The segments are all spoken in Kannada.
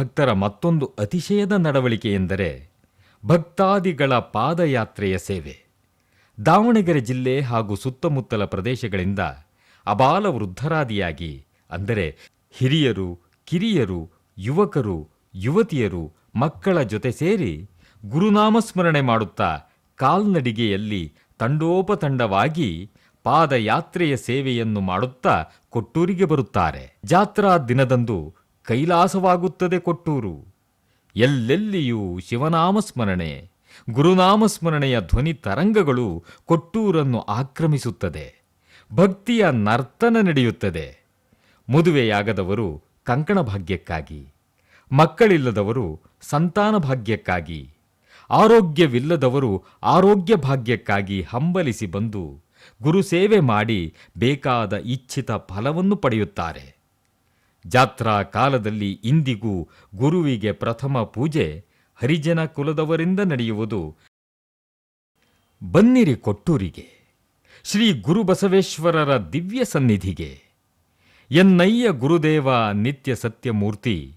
ಭಕ್ತರ ಮತ್ತೊಂದು ಅತಿಶಯದ ನಡವಳಿಕೆ ಎಂದರೆ ಭಕ್ತಾದಿಗಳ ಪಾದಯಾತ್ರೆಯ ಸೇವೆ. ದಾವಣಗೆರೆ ಜಿಲ್ಲೆ ಹಾಗೂ ಸುತ್ತಮುತ್ತಲ ಪ್ರದೇಶಗಳಿಂದ ಅಬಾಲ ವೃದ್ಧರಾದಿಯಾಗಿ, ಅಂದರೆ ಹಿರಿಯರು, ಕಿರಿಯರು, ಯುವಕರು, ಯುವತಿಯರು, ಮಕ್ಕಳ ಜೊತೆ ಸೇರಿ ಗುರುನಾಮಸ್ಮರಣೆ ಮಾಡುತ್ತಾ ಕಾಲ್ನಡಿಗೆಯಲ್ಲಿ ತಂಡೋಪತಂಡವಾಗಿ ಪಾದಯಾತ್ರೆಯ ಸೇವೆಯನ್ನು ಮಾಡುತ್ತಾ ಕೊಟ್ಟೂರಿಗೆ ಬರುತ್ತಾರೆ. ಜಾತ್ರಾ ದಿನದಂದು ಕೈಲಾಸವಾಗುತ್ತದೆ ಕೊಟ್ಟೂರು. ಎಲ್ಲೆಲ್ಲಿಯೂ ಶಿವನಾಮಸ್ಮರಣೆ, ಗುರುನಾಮಸ್ಮರಣೆಯ ಧ್ವನಿ ತರಂಗಗಳು ಕೊಟ್ಟೂರನ್ನು ಆಕ್ರಮಿಸುತ್ತದೆ. ಭಕ್ತಿಯ ನರ್ತನ ನಡೆಯುತ್ತದೆ. ಮದುವೆಯಾಗದವರು ಕಂಕಣ ಭಾಗ್ಯಕ್ಕಾಗಿ, ಮಕ್ಕಳಿಲ್ಲದವರು ಸಂತಾನ ಭಾಗ್ಯಕ್ಕಾಗಿ, ಆರೋಗ್ಯವಿಲ್ಲದವರು ಆರೋಗ್ಯ ಭಾಗ್ಯಕ್ಕಾಗಿ ಹಂಬಲಿಸಿ ಬಂದು ಗುರುಸೇವೆ ಮಾಡಿ ಬೇಕಾದ ಇಚ್ಛಿತ ಫಲವನ್ನು ಪಡೆಯುತ್ತಾರೆ. ಜಾತ್ರಾ ಕಾಲದಲ್ಲಿ ಇಂದಿಗೂ ಗುರುವಿಗೆ ಪ್ರಥಮ ಪೂಜೆ ಹರಿಜನ ಕುಲದವರಿಂದ ನಡೆಯುವುದು. ಬನ್ನಿರಿ ಕೊಟ್ಟೂರಿಗೆ. ಶ್ರೀ ಗುರುಬಸವೇಶ್ವರರ ದಿವ್ಯ ಸನ್ನಿಧಿಗೆ. ಎನ್ನಯ್ಯ ಗುರುದೇವ ನಿತ್ಯ ಸತ್ಯಮೂರ್ತಿ.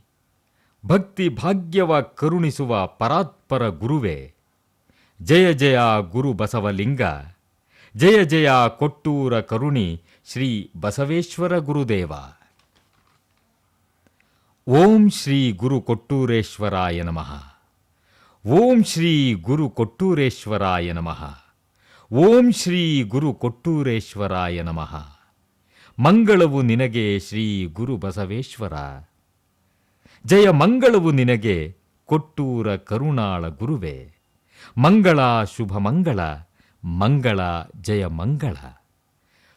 ಭಕ್ತಿ ಭಾಗ್ಯವ ಕರುಣಿಸುವ ಪರಾತ್ಪರ ಗುರುವೇ. ಜಯ ಜಯ ಗುರು ಬಸವಲಿಂಗ ಜಯ ಜಯ ಕೊಟ್ಟೂರ ಕರುಣಿ ಶ್ರೀ ಬಸವೇಶ್ವರ ಗುರುದೇವ. ಓಂ ಶ್ರೀ ಗುರು ಕೊಟ್ಟೂರೇಶ್ವರಾಯ ನಮಃ. ಓಂ ಶ್ರೀ ಗುರು ಕೊಟ್ಟೂರೇಶ್ವರಾಯ ನಮಃ. ಓಂ ಶ್ರೀ ಗುರು ಕೊಟ್ಟೂರೇಶ್ವರಾಯ ನಮಃ. ಮಂಗಳವು ನಿನಗೆ ಶ್ರೀ ಗುರು ಬಸವೇಶ್ವರ. ಜಯ ಮಂಗಳವು ನಿನಗೆ ಕೊಟ್ಟೂರ ಕರುಣಾಳ ಗುರುವೆ. ಮಂಗಳ ಶುಭ ಮಂಗಳ ಮಂಗಳ ಜಯ ಮಂಗಳ.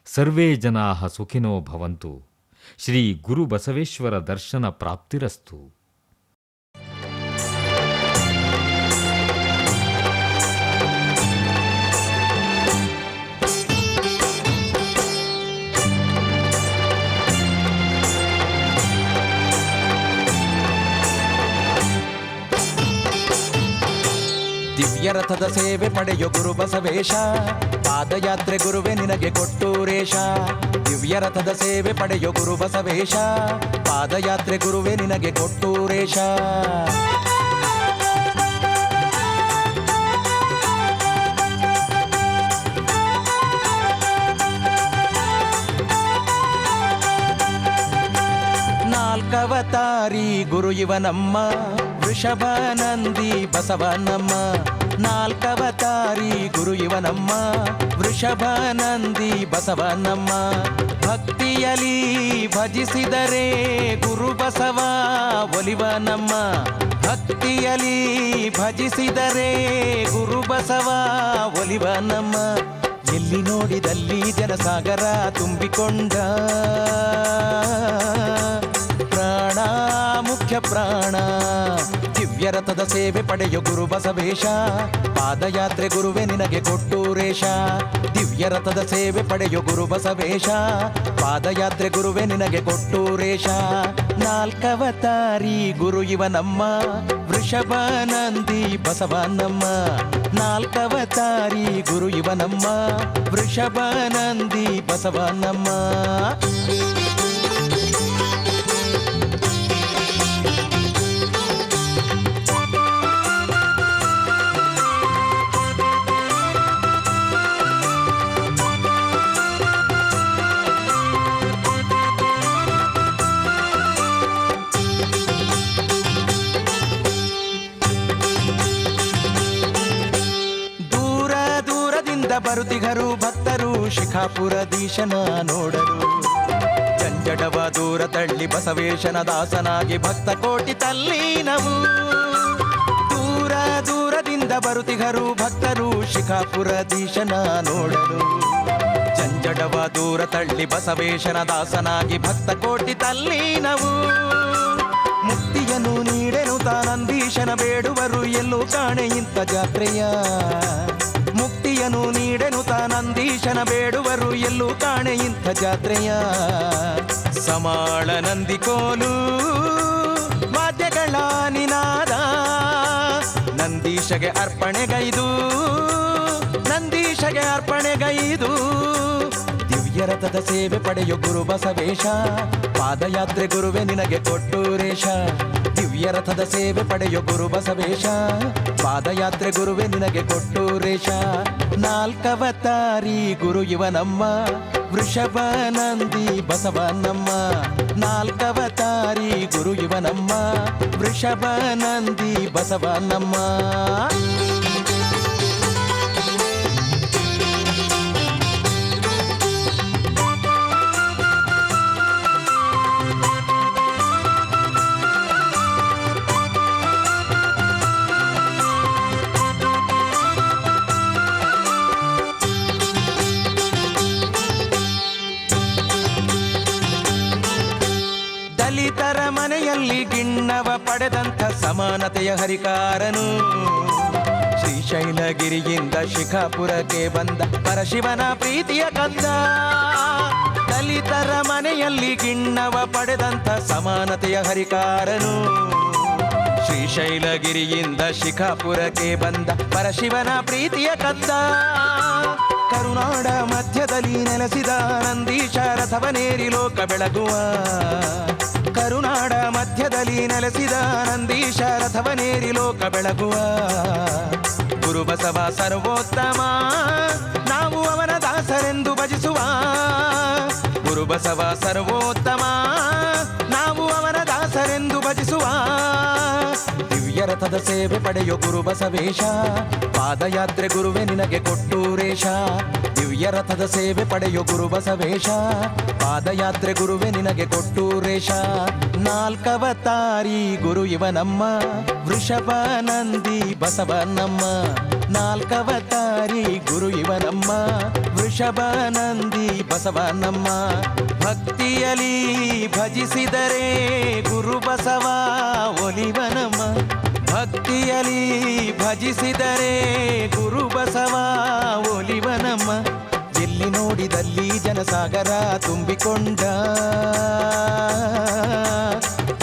ಸರ್ವೇ ಜನಾ ಸುಖಿನೋ ಭವಂತು. ಶ್ರೀ ಗುರು ಬಸವೇಶ್ವರ ದರ್ಶನ ಪ್ರಾಪ್ತಿರಸ್ತು. ದಿವ್ಯರಥದ ಸೇವೆ ಪಡೆಯೋ ಗುರು ಬಸವೇಶ. ಪಾದಯಾತ್ರೆ ಗುರುವೆ ನಿನಗೆ ಕೊಟ್ಟೂರೇಶ ದಿವ್ಯ ರಥದ ಸೇವೆ ಪಡೆಯೋ ಗುರು ಬಸವೇಶ. ಪಾದಯಾತ್ರೆ ಗುರುವೆ ನಿನಗೆ ಕೊಟ್ಟೂರೇಶ ನಾಲ್ಕವತಾರಿ ಗುರು ಇವನಮ್ಮ ವೃಷಭನಂದಿ ಬಸವನಮ್ಮ ನಾಲ್ಕವತಾರಿ ಗುರು ಇವನಮ್ಮ, ವೃಷಭನಂದಿ ಬಸವನಮ್ಮ. ಭಕ್ತಿಯಲಿ ಭಜಿಸಿದರೆ ಗುರು ಬಸವ ಒಲಿವನಮ್ಮ. ಭಕ್ತಿಯಲಿ ಭಜಿಸಿದರೆ ಗುರು ಬಸವ ಒಲಿವನಮ್ಮ. ಎಲ್ಲಿ ನೋಡಿದಲ್ಲಿ ಜನಸಾಗರ ತುಂಬಿಕೊಂಡ. ಪ್ರಾಣ, ಮುಖ್ಯ ಪ್ರಾಣ. ದಿವ್ಯ ರಥದ ಸೇವೆ ಪಡೆಯು ಗುರು ಬಸವೇಶ. ಪಾದಯಾತ್ರೆ ಗುರುವೆ ನಿನಗೆ ಕೊಟ್ಟೂರೇಶ ದಿವ್ಯರಥದ ಸೇವೆ ಪಡೆಯು ಗುರು ಬಸವೇಶ. ಪಾದಯಾತ್ರೆ ಗುರುವೆ ನಿನಗೆ ಕೊಟ್ಟೂರೇಶ ನಾಲ್ಕವತಾರಿ ಗುರು ಇವನಮ್ಮ ವೃಷಭನಂದಿ ಬಸವನಮ್ಮ ನಾಲ್ಕವತಾರಿ ಗುರು ಇವನಮ್ಮ ವೃಷಭಾನಂದಿ ಬಸವನಮ್ಮ ಬರುತಿಗರು, ಭಕ್ತರು ಶಿಖಾಪುರದೀಶನ ನೋಡರು. ಜಂಜಡವ ದೂರ ತಳ್ಳಿ ಬಸವೇಶನ ದಾಸನಾಗಿ ಭಕ್ತ ಕೋಟಿ ತಲ್ಲೀನವು. ದೂರ ದೂರದಿಂದ ಬರುತಿಗರು, ಭಕ್ತರು ಶಿಖಾಪುರದೀಶನ ನೋಡರು. ಜಂಜಡವ ದೂರ ತಳ್ಳಿ ಬಸವೇಶನ ದಾಸನಾಗಿ ಭಕ್ತ ಕೋಟಿ ತಲ್ಲೀನವು. ಮುಕ್ತಿಯನ್ನು ನೀಡೆನು ತಾನಂದೀಶನ ಬೇಡುವರು ಎಲ್ಲೂ ಕಾಣೆ ಜಾತ್ರೆಯ. ಮುಕ್ತಿಯನ್ನು ನೀಡೆನು ಬೇಡುವರು ಎಲ್ಲೂ ಕಾಣೆ ಇಂಥ ಜಾತ್ರೆಯ. ಸಮಾಳ ನಂದಿಕೋಲು ವಾದ್ಯಗಳ ನಿನಾದ, ನಂದೀಶಗೆ ಅರ್ಪಣೆಗೈದು ನಂದೀಶಗೆ ಅರ್ಪಣೆಗೈದು. ರಥದ ಸೇವೆ ಪಡೆಯು ಗುರು ಬಸವೇಶ, ಪಾದಯಾತ್ರೆ ಗುರುವೆ ನಿನಗೆ ಕೊಟ್ಟೂರೇಶ ದಿವ್ಯ ದಿವ್ಯ ರಥದ ಸೇವೆ ಪಡೆಯೋ ಗುರು ಬಸವೇಶ. ಪಾದಯಾತ್ರೆ ಗುರುವೆ ನಿನಗೆ ಕೊಟ್ಟು ರೇಷ. ನಾಲ್ಕವತಾರಿ ಗುರು ಇವನಮ್ಮ ವೃಷಭ ನಂದಿ ಬಸವನಮ್ಮ. ನಾಲ್ಕವತಾರಿ ಗುರು ಇವನಮ್ಮ ವೃಷಭ ನಂದಿ ಬಸವನಮ್ಮ. ಮನೆಯಲ್ಲಿ ಗಿಣ್ಣವ ಪಡೆದಂಥ ಸಮಾನತೆಯ ಹರಿಕಾರನು. ಶ್ರೀ ಶೈಲಗಿರಿಯಿಂದ ಶಿಖಾಪುರಕ್ಕೆ ಬಂದ ಪರಶಿವನ ಪ್ರೀತಿಯ ಕಂದ. ದಲಿತರ ಮನೆಯಲ್ಲಿ ಗಿಣ್ಣವ ಪಡೆದಂಥ ಸಮಾನತೆಯ ಹರಿಕಾರನು. ಶ್ರೀ ಶೈಲಗಿರಿಯಿಂದ ಶಿಖಾಪುರಕ್ಕೆ ಬಂದ ಪರಶಿವನ ಪ್ರೀತಿಯ ಕಂದ. ಕರುನಾಡ ಮಧ್ಯದಲ್ಲಿ ನೆಲೆಸಿದ ನಂದೀಶ ರಥವನೇರಿ ಲೋಕ ಬೆಳಗುವ ಕರುನಾಡ ಮಧ್ಯದಲ್ಲಿ ನೆಲೆಸಿದ ನಂದೀಶ ರಥವನೇರಿ ಲೋಕ ಬೆಳಗುವ. ಗುರುಬಸವ ಸರ್ವೋತ್ತಮಾ, ನಾವು ಅವನ ದಾಸರೆಂದು ಭಜಿಸುವ. ಗುರುಬಸವ ಸರ್ವೋತ್ತಮ ದಿವ್ಯ ರಥದ ಸೇವೆ ಪಡೆಯೋ ಗುರು ಬಸವೇಶ. ಪಾದಯಾತ್ರೆ ಗುರುವೆ ನಿನಗೆ ಕೊಟ್ಟು ರೇಷ. ದಿವ್ಯ ರಥದ ಸೇವೆ ಪಡೆಯೋ ಗುರು ಬಸವೇಶ. ಪಾದಯಾತ್ರೆ ಗುರುವೆ ನಿನಗೆ ಕೊಟ್ಟೂರೇಶ ನಾಲ್ಕವತಾರಿ ಗುರು ಇವನಮ್ಮ. ವೃಷಭ ನಂದಿ ಬಸವನಮ್ಮ. ನಾಲ್ಕವತಾರಿ ಗುರು ಇವನಮ್ಮ. ವೃಷಭ ನಂದಿ ಬಸವನಮ್ಮ. ಭಕ್ತಿಯಲಿ ಭಜಿಸಿದರೆ ಗುರು ಬಸವ ಒಲಿವನಮ್ಮ. ಭಕ್ತಿಯಲಿ ಭಜಿಸಿದರೆ ಗುರು ಬಸವ ಒಲಿವನಮ್ಮ. ಎಲ್ಲಿ ನೋಡಿದಲ್ಲಿ ಜನಸಾಗರ ತುಂಬಿಕೊಂಡ.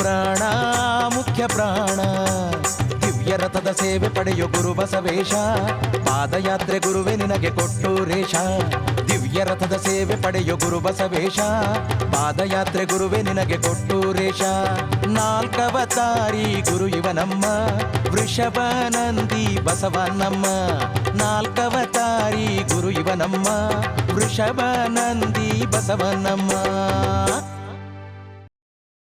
ಪ್ರಾಣ ಮುಖ್ಯ ಪ್ರಾಣ. ರಥದ ಸೇವೆ ಪಡೆಯೋ ಗುರು ಬಸವೇಶ. ಪಾದಯಾತ್ರೆ ಗುರುವೆ ನಿನಗೆ ಕೊಟ್ಟು ರೇಷ. ದಿವ್ಯ ರಥದ ಸೇವೆ ಪಡೆಯೋ ಗುರು ಬಸವೇಶ. ಪಾದಯಾತ್ರೆ ಗುರುವೆ ನಿನಗೆ ಕೊಟ್ಟು ರೇಷ. ನಾಲ್ಕವತಾರಿ ಗುರು ಇವನಮ್ಮ. ವೃಷಭ ನಂದಿ ಬಸವನಮ್ಮ ನಾಲ್ಕವತಾರಿ ಗುರು ಇವನಮ್ಮ. ವೃಷಭ ನಂದಿ ಬಸವನಮ್ಮ